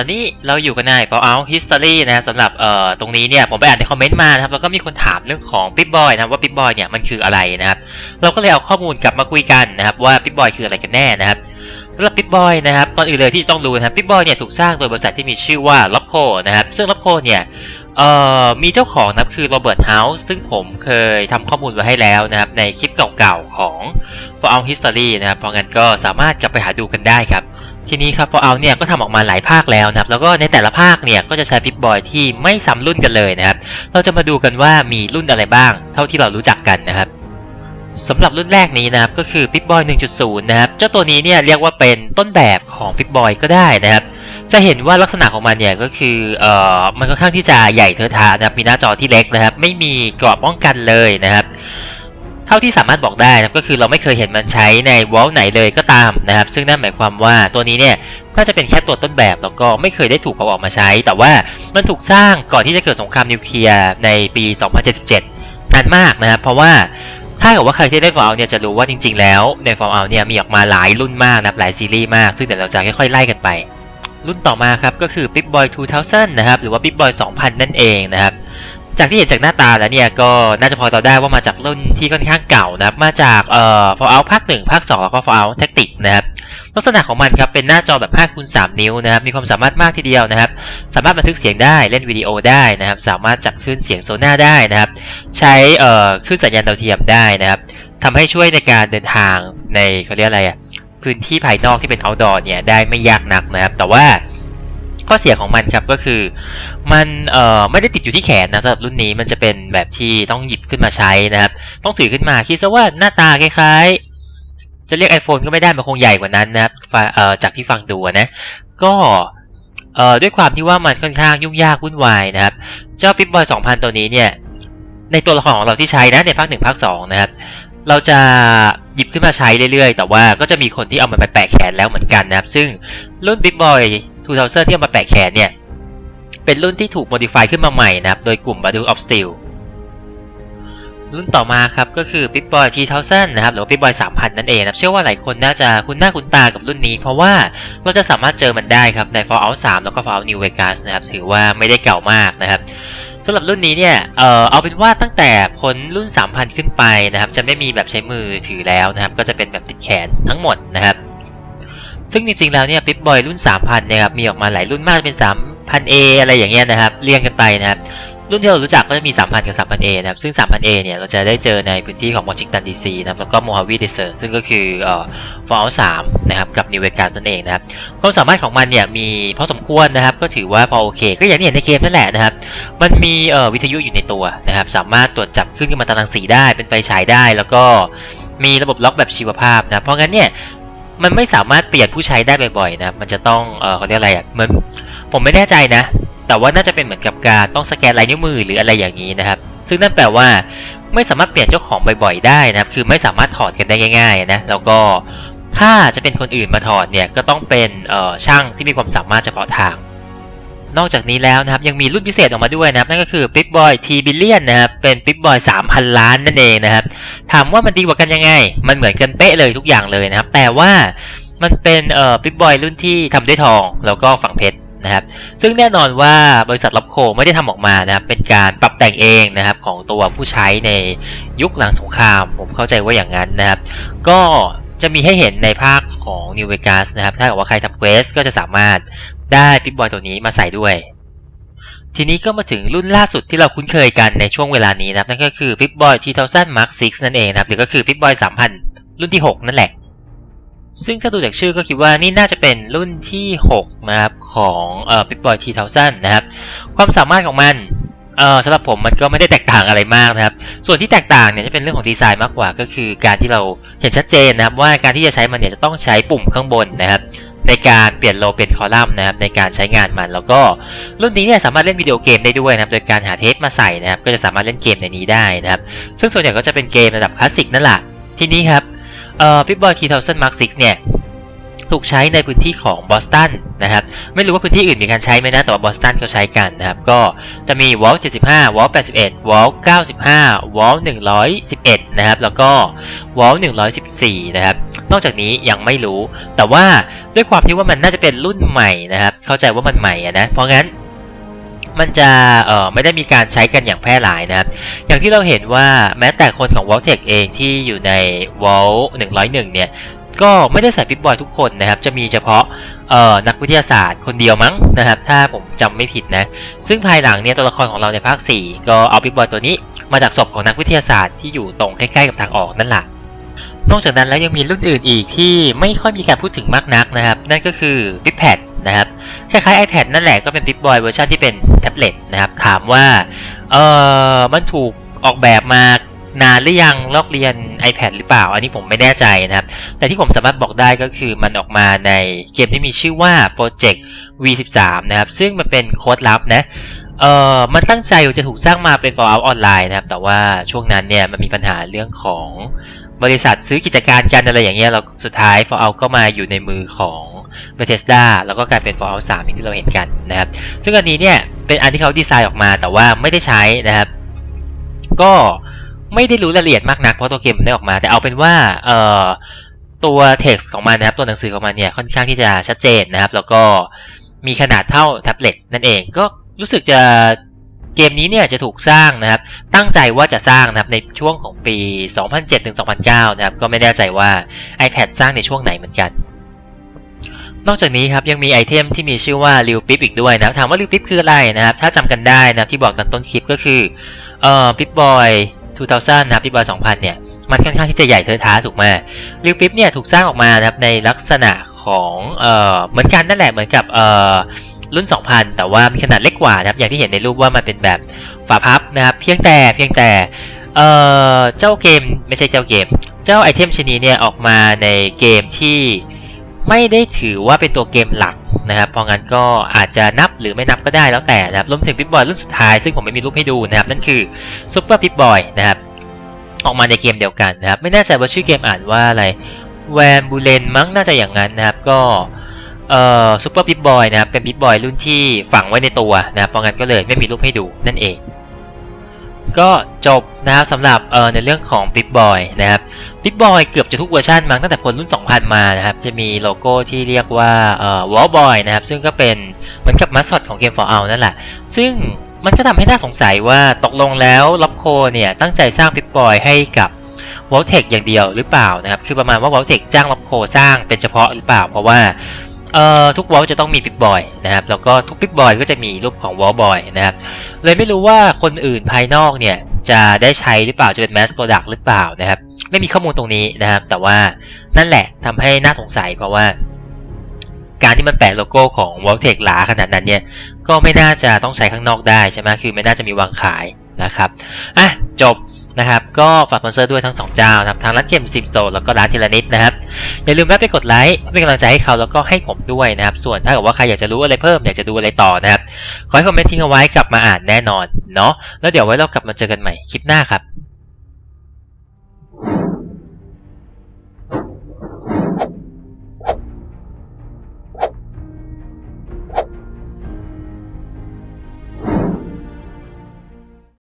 อนนี้เราอยู่กันใน Fallout History นะครับสำหรับเอ่อตรงนี้เนี่ยผมไปอ่านในคอมเมนต์มานะครับแล้วก็มีคนถามเรื่องของ Pip Boy นะครับว่า Pip Boy เนี่ยมันคืออะไรนะครับ เราก็เลยเอาข้อมูลกลับมาคุยกันนะครับว่า Pip Boy คืออะไรกันแน่นะครับสำหรับ Pip Boy นะครับก่อนอื่นเลยที่ต้องรู้นะครับ Pip Boy เนี่ยถูกสร้างโดยบริษัทที่มีชื่อว่า Lopco นะครับซึ่ง Lopco เนี่ยเอ่อมีเจ้าของนะคือโรเบิร์ตเฮาส์ซึ่งผมเคยทำข้อมูลไว้ให้แล้วนะครับ ในคลิปเก่าๆของ Fallout History นะครับเพราะงั้นก็สามารถกลับไปหาดูกันได้ครับ ทีนี้ครับพอเอาเนี่ยก็ทำออกมาหลายภาคแล้วนะครับแล้วก็ในแต่ละภาคเนี่ยก็จะใช้พิกบอยที่ไม่ซ้ำรุ่นกันเลยนะครับ เราจะมาดูกันว่ามีรุ่นอะไรบ้าง เท่าที่เรารู้จักกันนะครับสำหรับรุ่นแรกนี้นะครับก็คือ p i p b o y 1.0 นะครับเจ้าตัวนี้เนี่ยเรียกว่าเป็นต้นแบบของ p i p b o y ก็ได้นะครับ จะเห็นว่าลักษณะของมันเนี่ยก็คือเอ่อมันค่อนข้างที่จะใหญ่เทอะทะนะครับมีหน้าจอที่เล็กนะครับ ไม่มีกรอบป้องกันเลยนะครับ ท่าที่สามารถบอกได้นะครับก็คือเราไม่เคยเห็นมันใช้ในวอลไหนเลยก็ตามนะครับ ซึ่งนั่นหมายความว่าตัวนี้เนี่ยน่าจะเป็นแค่ตัวต้นแบบแล้วก็ไม่เคยได้ถูกเอาออกมาใช้ แต่ว่ามันถูกสร้างก่อนที่จะเกิดสงครามนิวเคลียร์ในปี 2077นานมากนะครับเพราะว่าถ้าเกิดว่าใครที่ได้ Fallout เนี่ยจะรู้ว่าจริง ๆ แล้วใน Fallout เนี่ยมีออกมาหลายรุ่นมากนะหลายซีรีส์มากซึ่งเดี๋ยวเราจะค่อยๆไล่กันไป รุ่นต่อมาครับก็คือ Pip Boy 2000 นะครับหรือว่า Pip Boy 2000 นั่นเองนะครับ จากที่เห็นจากหน้าตาแล้วเนี่ยก็น่าจะพอเดาได้ว่ามาจากรุ่นที่ค่อนข้างเก่านะครับมาจากเอ่อ Fallout ภาค1ภาค2แล้วก็ Fallout Tactics นะครับลักษณะของมันครับเป็นหน้าจอแบบ5คูณ3นิ้วนะครับมีความสามารถมากทีเดียวนะครับ สามารถบันทึกเสียงได้เล่นวิดีโอได้นะครับ สามารถจับคลื่นเสียงโซน่าได้นะครับ ใช้เอ่อคลื่นสัญญาณดาวเทียมได้นะครับทำให้ช่วยในการเดินทางในเขาเรียกอะไรอะพื้นที่ภายนอกที่เป็น outdoor เนี่ยได้ไม่ยากนักนะครับ แต่ว่า ข้อเสียของมันครับก็คือ มันเอ่อไม่ได้ติดอยู่ที่แขนนะสำหรับรุ่นนี้มันจะเป็นแบบที่ต้องหยิบขึ้นมาใช้นะครับ ต้องถือขึ้นมาคิดซะว่าหน้าตาคล้ายๆ จะเรียก iPhone ก็ไม่ได้มันคงใหญ่กว่านั้นนะครับเอ่อจากที่ฟังดูนะ ก็เอ่อด้วยความที่ว่ามันค่อนข้างยุ่งยากวุ่นวายนะครับ เจ้า Pip-Boy 2000 ตัวนี้เนี่ยในตัวละครของเราที่ใช้นะในภาคหนึ่งภาคสองนะครับ เราจะหยิบขึ้นมาใช้เรื่อยๆ แต่ว่าก็จะมีคนที่เอามันไปแปะแขนแล้วเหมือนกันนะครับ ซึ่งรุ่น Big Boy 2000ที่เอามาแปะแขนเนี่ย เป็นรุ่นที่ถูก modify ขึ้นมาใหม่นะครับ โดยกลุ่ม Battle of Steel รุ่นต่อมาครับก็คือ Big Boy 3000นะครับหรือว่า Big Boy 3000 นั่นเองนะเชื่อว่าหลายคนน่าจะคุ้นหน้าคุ้นตากับรุ่นนี้ เพราะว่าเราจะสามารถเจอมันได้ครับใน Fallout 3 แล้วก็ Fallout New Vegas นะครับถือว่าไม่ได้เก่ามากนะครับสำหรับรุ่นนี้เนี่ยเอ่อเอาเป็นว่าตั้งแต่พ้นรุ่น 3000 ขึ้นไปนะครับจะไม่มีแบบใช้มือถือแล้วนะครับก็จะเป็นแบบติดแขนทั้งหมดนะครับ ซึ่งจริงๆแล้วเนี่ยปิ๊บบอยรุ่น 3000เนี่ยครับมีออกมาหลายรุ่นมากเป็น 3000A อะไรอย่างเงี้ยนะครับเรียงกันไปนะครับรุ่นที่เรารู้จักก็จะมี 3000 กับ 3000A นะครับ ซึ่ง 3000A เนี่ย เราจะได้เจอในพื้นที่ของ Washington DC นะครับ แล้วก็ Mojave Desert ซึ่งก็คือเอ่อ Fallout 3นะครับ กับ New Vegas นั่นเองนะครับ ความสามารถของมันเนี่ย มีพอสมควรนะครับ ก็ถือว่าพอโอเค ก็อย่างที่เห็นในเกมนั่นแหละนะครับ มันมีเอ่อวิทยุอยู่ในตัวนะครับ สามารถตรวจจับคลื่นกัมมันตรังสีได้ เป็นไฟฉายได้ แล้วก็มีระบบล็อกแบบชีวภาพนะ เพราะงั้นเนี่ย มันไม่สามารถเปลี่ยนผู้ใช้ได้บ่อยๆนะครับมันจะต้องเออเขาเรียกอะไรอะเหมือนผมไม่แน่ใจนะ แต่ว่าน่าจะเป็นเหมือนกับการต้องสแกนลายนิ้วมือหรืออะไรอย่างนี้นะครับ ซึ่งนั่นแปลว่าไม่สามารถเปลี่ยนเจ้าของบ่อยๆได้นะครับ คือไม่สามารถถอดกันได้ง่าย ๆ นะ แล้วก็ถ้าจะเป็นคนอื่นมาถอดเนี่ยก็ต้องเป็นช่างที่มีความสามารถเฉพาะทาง นอกจากนี้แล้วนะครับยังมีรุ่นพิเศษออกมาด้วยนะครับนั่นก็คือ Pip Boy T Billion นะครับเป็น Pip Boy 3,000 ล้านนั่นเองนะครับถามว่ามันดีกว่ากันยังไง มันเหมือนกันเป๊ะเลยทุกอย่างเลยนะครับ แต่ว่ามันเป็นเอ่อ Pip Boy รุ่นที่ทำด้วยทองแล้วก็ฝังเพชรนะครับซึ่งแน่นอนว่าบริษัทล็อบโคไม่ได้ทำออกมานะครับเป็นการปรับแต่งเองนะครับของตัวผู้ใช้ในยุคหลังสงคราม ผมเข้าใจว่าอย่างนั้นนะครับ ก็จะมีให้เห็นในภาคของ New Vegas นะครับ ถ้าเกิดว่าใครทำเควสก็จะสามารถ ได้ปิ p บอยตัวนี้มาใส่ด้วย ทีนี้ก็มาถึงรุ่นล่าสุดที่เราคุ้นเคยกันในช่วงเวลานี้นะครับนั่นก็คือ Pip Boy 3000 Mark 6นั่นเองนะครับหรือก็คือ Pip Boy 3000รุ่นที่ 6 นั่นแหละ ซึ่งถ้าดูจากชื่อก็คิดว่านี่น่าจะเป็นรุ่นที่ 6 นะครับ ของเอ่อ Pip Boy 3000นะครับ ความสามารถของมันเออสำหรับผมมันก็ไม่ได้แตกต่างอะไรมากนะครับ ส่วนที่แตกต่างเนี่ยจะเป็นเรื่องของดีไซน์มากกว่า ก็คือการที่เราเห็นชัดเจนนะครับว่าการที่จะใช้มันเนี่ยจะต้องใช้ปุ่มข้างบนนะครับ ในการเปลี่ยนโลเปลี่ยนคอลัมน์นะครับในการใช้งานมัน แล้วก็รุ่นนี้เนี่ยสามารถเล่นวิดีโอเกมได้ด้วยนะครับโดยการหาเทปมาใส่นะครับก็จะสามารถเล่นเกมในนี้ได้นะครับซึ่งส่วนใหญ่ก็จะเป็นเกมระดับคลาสสิกนั่นแหละทีนี้ครับเอ่อ Pip Boy 3000 Mark 6เนี่ยถูกใช้ในพื้นที่ของบอสตันนะครับ ไม่รู้ว่าพื้นที่อื่นมีการใช้ไหมนะ แต่ว่าบอสตันเขาใช้กันนะครับ ก็จะมี Vault 75 Vault 81 Vault 95 Vault 111 นะครับ แล้วก็ Vault 114 นะครับ นอกจากนี้ยังไม่รู้ แต่ว่าด้วยความที่ว่ามันน่าจะเป็นรุ่นใหม่นะครับ เข้าใจว่ามันใหม่ะนะ เพราะงั้นมันจะเอ่อไม่ได้มีการใช้กันอย่างแพร่หลายนะครับ อย่างที่เราเห็นว่าแม้แต่คนของ v a l t e c h เองที่อยู่ใน v a l 101 เนี่ย ก็ไม่ได้ใส่ปิ๊บบอยทุกคนนะครับ จะมีเฉพาะ เอ่อนักวิทยาศาสตร์คนเดียวมั้งนะครับ ถ้าผมจำไม่ผิดนะ ซึ่งภายหลังเนี่ยตัวละครของเราในภาค 4 ก็เอาปิ๊บบอยตัวนี้มาจากศพของนักวิทยาศาสตร์ที่อยู่ตรงใกล้ๆกับทางออกนั่นแหละนอกจากนั้นแล้วยังมีรุ่นอื่นอีกที่ไม่ค่อยมีการพูดถึงมากนักนะครับ นั่นก็คือปิ๊บแพดนะครับคล้ายๆ iPad นั่นแหละก็เป็นปิ๊บบอยเวอร์ชันที่เป็นแท็บเล็ตนะครับถามว่าเออมันถูกออกแบบมา นานหรือยังลอกเรียน iPad หรือเปล่า อันนี้ผมไม่แน่ใจนะครับ แต่ที่ผมสามารถบอกได้ก็คือมันออกมาในเกมที่มีชื่อว่า Project V13 นะครับ ซึ่งมันเป็นโค้ดลับนะเอ่อมันตั้งใจจะถูกสร้างมาเป็น Fallout ออนไลน์นะครับ แต่ว่าช่วงนั้นเนี่ยมันมีปัญหาเรื่องของบริษัทซื้อกิจการกันอะไรอย่างเงี้ยแล้วสุดท้าย Fallout ก็มาอยู่ในมือของ Bethesda แล้วก็กลายเป็น Fallout 3อย่างที่เราเห็นกันนะครับ ซึ่งอันนี้เนี่ยเป็นอันที่เขาดีไซน์ออกมาแต่ว่าไม่ได้ใช้นะครับ ก็ ไม่ได้รู้รายละเอียดมากนักเพราะตัวเกมมันได้ออกมา แต่เอาเป็นว่าเอ่อตัว text ของมันนะครับตัวหนังสือของมันเนี่ยค่อนข้างที่จะชัดเจนนะครับ แล้วก็มีขนาดเท่าแท็บเล็ตนั่นเองก็รู้สึกจะเกมนี้เนี่ยจะถูกสร้างนะครับ ตั้งใจว่าจะสร้างนะครับในช่วงของปี 2007ถึง2009 นะครับ ก็ไม่แน่ใจว่า iPad สร้างในช่วงไหนเหมือนกัน นอกจากนี้ครับยังมีไอเทมที่มีชื่อว่า r ิวปิ๊บอีกด้วยนะครับถามว่า r ิวปิ๊บคืออะไรนะครับ ถ้าจำกันได้นะครับที่บอกตอนต้นคลิปก็คือเอ่อปิ๊บบอย 2000นะครับปิ๊บบอ2000 เนี่ย มันค่อนข้างที่จะใหญ่เทอะท้าถูกไหมริวปิ๊บเนี่ยถูกสร้างออกมานะครับในลักษณะของเอ่อเหมือนกันนั่นแหละเหมือนกับเอ่อรุ่น 2000 แต่ว่ามีขนาดเล็กกว่านะครับอย่างที่เห็นในรูปว่ามันเป็นแบบฝาพับนะครับเพียงแต่เพียงแต่เอ่อเจ้าเกมไม่ใช่เจ้าเกม เจ้าไอเทมชนิดเนี่ยออกมาในเกมที่ไม่ได้ถือว่าเป็นตัวเกมหลัก นะครับ เพราะงั้นก็อาจจะนับหรือไม่นับก็ได้แล้วแต่นะครับรวมถึงปิ๊บบอยรุ่นสุดท้ายซึ่งผมไม่มีรูปให้ดูนะครับ นั่นคือซูเปอร์ปิ๊บบอยนะครับ ออกมาในเกมเดียวกันนะครับ ไม่แน่ใจว่าชื่อเกมอ่านว่าอะไรแวนบูเลนมั้งน่าจะอย่างนั้นนะครับ ก็เอ่อซูเปอร์ปิ๊บบอยนะครับ เป็นปิ๊บบอยรุ่นที่ฝังไว้ในตัวนะครับเพราะงั้นก็เลยไม่มีรูปให้ดูนั่นเอง ก็จบนะครับสำหรับเอ่อในเรื่องของปิ๊บบอยนะครับ ปิ๊บบอยเกือบจะทุกเวอร์ชันมั้งตั้งแต่พ้นรุ่น 2000 มานะครับ จะมีโลโก้ที่เรียกว่าเอ่อวอลบอยนะครับ ซึ่งก็เป็นเหมือนกับมัสคอตของเกม Fallout นั่นแหละ ซึ่งมันก็ทำให้น่าสงสัยว่าตกลงแล้วล็อบโคเนี่ยตั้งใจสร้างปิ๊บบอยให้กับวอลเทคอย่างเดียวหรือเปล่านะครับ คือประมาณว่าวอลเทคจ้างล็อบโคสร้างเป็นเฉพาะหรือเปล่า เพราะว่าเอ่อทุกวอลจะต้องมีปิ๊บบอยนะครับ แล้วก็ทุกปิ๊บบอยก็จะมีรูปของวอลบอยนะครับ เลยไม่รู้ว่าคนอื่นภายนอกเนี่ย จะได้ใช้หรือเปล่าจะเป็นแมสโปรดักต์หรือเปล่านะครับ ไม่มีข้อมูลตรงนี้นะครับ แต่ว่านั่นแหละทำให้น่าสงสัยเพราะว่า การที่มันแปะโลโก้ของ w a l t e c h หลาขนาดนั้นเนี่ยก็ไม่น่าจะต้องใช้ข้างนอกได้ใช่ไหมคือไม่น่าจะมีวางขายนะครับอะจบ นะครับก็ฝากสปอนเซอร์ด้วยทั้งสองเจ้านะครับทางร้านเกมซิมโซแล้วก็ร้านทีละนิดนะครับอย่าลืมแวะไปกดไลค์เป็นกำลังใจให้เขาแล้วก็ให้ผมด้วยนะครับส่วนถ้าเกิดว่าใครอยากจะรู้อะไรเพิ่มอยากจะดูอะไรต่อนะครับขอให้คอมเมนต์ทิ้งเอาไว้กลับมาอ่านแน่นอนเนาะแล้วเดี๋ยวไว้เรากลับมาเจอกันใหม่คลิปหน้าครับ